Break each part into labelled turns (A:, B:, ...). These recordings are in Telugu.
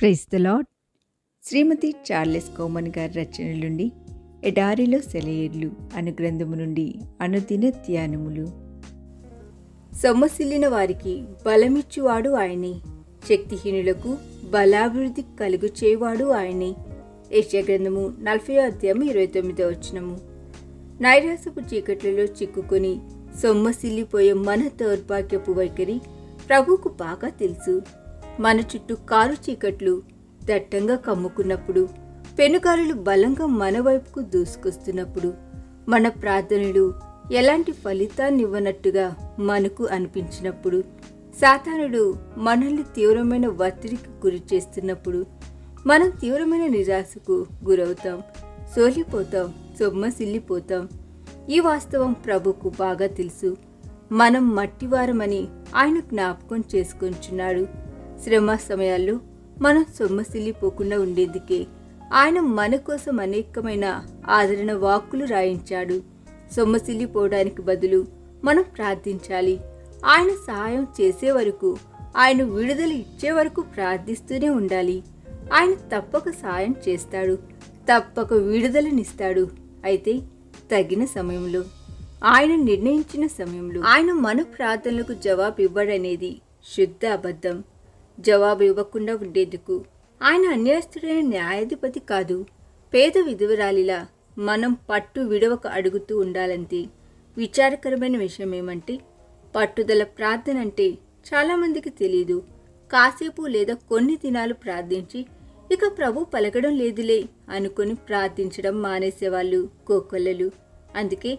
A: Praise the Lord
B: Shrimati Charles Cowman గారి రచన నుండి ఎడారిలో సెలయేర్లు అను గ్రంథము నుండి అనుదిన ధ్యానములు. సొమ్మసిల్లిన వారికి బలమిచ్చువాడు ఆయనే. శక్తిహీనులకు బలాభివృద్ధి కలుగు చేయువాడు ఆయనే. ఏషియా గ్రంథము నలభై అధ్యాయం ఇరవై తొమ్మిదో వచ్చినము నైరాసపు చీకట్లలో చిక్కుకొని సొమ్మసిల్లిపోయే మన దౌర్భాగ్యపు వైఖరి ప్రభువుకు బాగా తెలుసు. మన చుట్టూ కారు చీకట్లు దట్టంగా కమ్ముకున్నప్పుడు పెనుగాలులు బలంగా మన వైపుకు దూసుకొస్తున్నప్పుడు మన ప్రార్థనలు ఎలాంటి ఫలితాన్ని ఇవ్వనట్టుగా మనకు అనిపించినప్పుడు సాతానుడు మనల్ని తీవ్రమైన ఒత్తిడికి గురి చేస్తున్నప్పుడు మనం తీవ్రమైన నిరాశకు గురవుతాం సోలిపోతాం సొమ్మసిల్లిపోతాం ఈ వాస్తవం ప్రభుకు బాగా తెలుసు. మనం మట్టివారమని ఆయన జ్ఞాపకం చేసుకొంచున్నాడు. శ్రమ సమయాల్లో మనం సొమ్మసిల్లిపోకుండా ఉండేందుకే ఆయన మన కోసం అనేకమైన ఆదరణ వాక్కులు రాయించాడు. సొమ్మసిల్లిపోవడానికి బదులు మనం ప్రార్థించాలి. ఆయన సహాయం చేసే వరకు ఆయన విడుదల ఇచ్చే వరకు ప్రార్థిస్తూనే ఉండాలి. ఆయన తప్పక సాయం చేస్తాడు తప్పక విడుదలనిస్తాడు. అయితే తగిన సమయంలో ఆయన నిర్ణయించిన సమయంలో ఆయన మన ప్రార్థనలకు జవాబు ఇవ్వడనేది శుద్ధ అబద్ధం. జవాబు ఇవ్వకుండా ఉండేందుకు. ఆయన అన్యాయస్తుడైన న్యాయాధిపతి కాదు. పేద విధవరాలిలా మనం పట్టు విడవక అడుగుతూ ఉండాలంతే విచారకరమైన విషయం ఏమంటే పట్టుదల ప్రార్థన అంటే చాలామందికి తెలియదు కాసేపు లేదా కొన్ని దినాలు ప్రార్థించి ఇక ప్రభు పలకడం లేదులే అనుకొని ప్రార్థించడం మానేసేవాళ్ళు కోకొల్లలు. అందుకే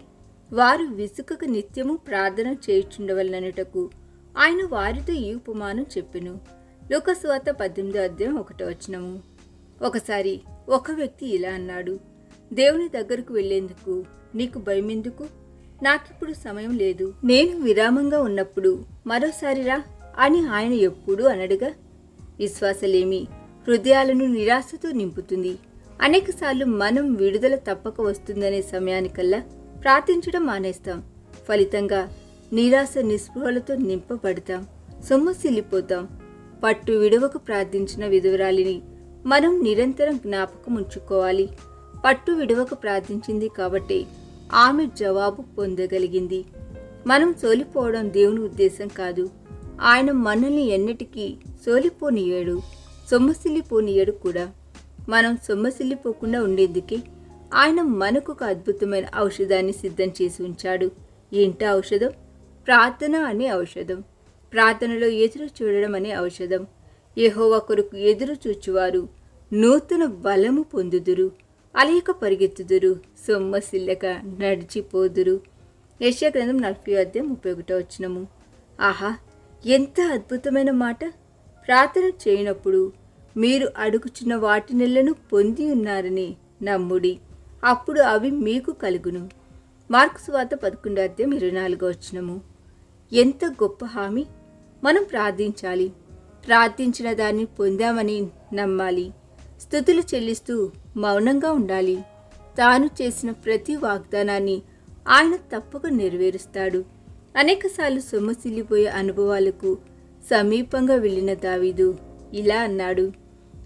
B: వారు విసుకకు నిత్యము ప్రార్థన చేయుచుండవలనటకు ఆయన వారితో ఈ ఉపమానం చెప్పెను. లోకస్వాత పద్దెనిమిదో అధ్యాయం ఒకటో వచనము. ఒకసారి ఒక వ్యక్తి ఇలా అన్నాడు దేవుని దగ్గరకు వెళ్ళేందుకు నీకు భయమెందుకు? నాకిప్పుడు సమయం లేదు. నేను విరామంగా ఉన్నప్పుడు మరోసారిరా అని ఆయన ఎప్పుడూ అనడుగా. విశ్వాసలేమి హృదయాలను నిరాశతో నింపుతుంది. అనేకసార్లు మనం విడుదల తప్పక వస్తుందనే సమయానికల్లా ప్రార్థించడం మానేస్తాం. ఫలితంగా నిరాశ నిస్పృహలతో నింపబడతాం. సొమ్ము సిల్లిపోతాం. పట్టు విడవకు ప్రార్థించిన విధువరాలిని మనం నిరంతరం జ్ఞాపకం ఉంచుకోవాలి పట్టు విడవకు ప్రార్థించింది కాబట్టి ఆమె జవాబు పొందగలిగింది. మనం సోలిపోవడం దేవుని ఉద్దేశం కాదు. ఆయన మనల్ని ఎన్నటికీ సోలిపోనీయడు సొమ్మసిల్లిపోనీయడు కూడా. మనం సొమ్మసిల్లిపోకుండా ఉండేందుకే ఆయన మనకు ఒక అద్భుతమైన ఔషధాన్ని సిద్ధం చేసి ఉంచాడు. ఏంటా ఔషధం? ప్రార్థన అనే ఔషధం. ప్రార్థనలో ఎదురు చూడడం అనే ఔషధం. యహోవ కొరకు ఎదురు చూచువారు నూతన బలము పొందుదురు అలయక పరిగెత్తుదురు సొమ్మసిల్లక నడిచిపోదురు. యశ్యా గ్రంథం నలభై అధ్యాయం ముప్పై ఒకటో వచ్చినము ఆహా ఎంత అద్భుతమైన మాట! ప్రార్థన చేయనప్పుడు మీరు అడుగుచున్న వాటి నెలను పొంది ఉన్నారని నమ్ముడి. అప్పుడు అవి మీకు కలుగును. మార్క్స్ వాత పదకొండు అధ్యాయం ఇరవై నాలుగో వచ్చినము ఎంత గొప్ప హామీ! మనం ప్రార్థించాలి. ప్రార్థించిన దాన్ని పొందామని నమ్మాలి. స్థుతులు చెల్లిస్తూ మౌనంగా ఉండాలి. తాను చేసిన ప్రతి వాగ్దానాన్ని ఆయన తప్పక నెరవేరుస్తాడు. అనేకసార్లు సొమ్మసిల్లిపోయే అనుభవాలకు సమీపంగా వెళ్ళిన దావీదు ఇలా అన్నాడు.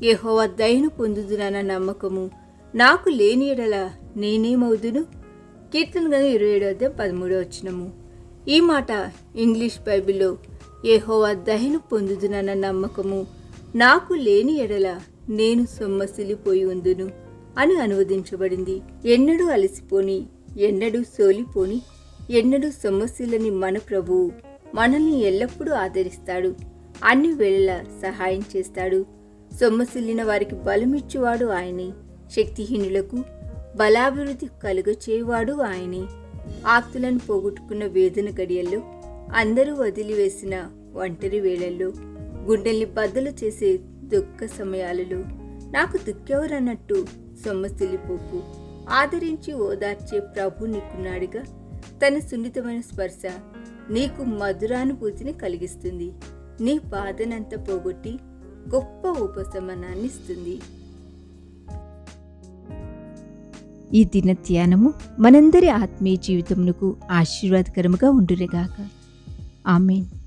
B: యెహోవా దయను పొందుదునన్న నమ్మకము నాకు లేని ఎడల నేనేమవుదును? కీర్తన గద ఇరవై ఏడు అధ్యాయం పదమూడో వచ్చినము ఈ మాట ఇంగ్లీష్ బైబిల్లో యెహోవా దయను పొందుదునన్న నమ్మకము నాకు లేని ఎడల నేను సొమ్మసిలిపోయి ఉందును అని అనువదించబడింది. ఎన్నడూ అలసిపోని ఎన్నడూ సోలిపోని ఎన్నడూ సొమ్మసిలని మన ప్రభువు మనల్ని ఎల్లప్పుడూ ఆదరిస్తాడు. అన్ని వేళలా సహాయం చేస్తాడు. సొమ్మసిల్లిన వారికి బలమిచ్చువాడు ఆయనే. శక్తిహీనులకు బలాభివృద్ధి కలుగచేవాడు ఆయనే. ఆక్తులను పోగొట్టుకున్న వేదన గడియల్లో అందరూ వదిలివేసిన ఒంటరి వేళల్లో గుండెల్ని బద్దలు చేసే దుఃఖ సమయాలలో నాకు దుఃఖెవరన్నట్టు సొమ్మసిలిపోకు ఆదరించి ఓదార్చే ప్రభు నీకున్నాడుగా. తన సున్నితమైన స్పర్శ నీకు మధురానుభూతిని కలిగిస్తుంది. నీ బాధనంతా పోగొట్టి గొప్ప ఉపశమనాన్ని ఇస్తుంది.
A: ఈ దిన ధ్యానము మనందరి ఆత్మీయ జీవితమునకు ఆశీర్వాదకరముగా ఉండురేగాక Amen.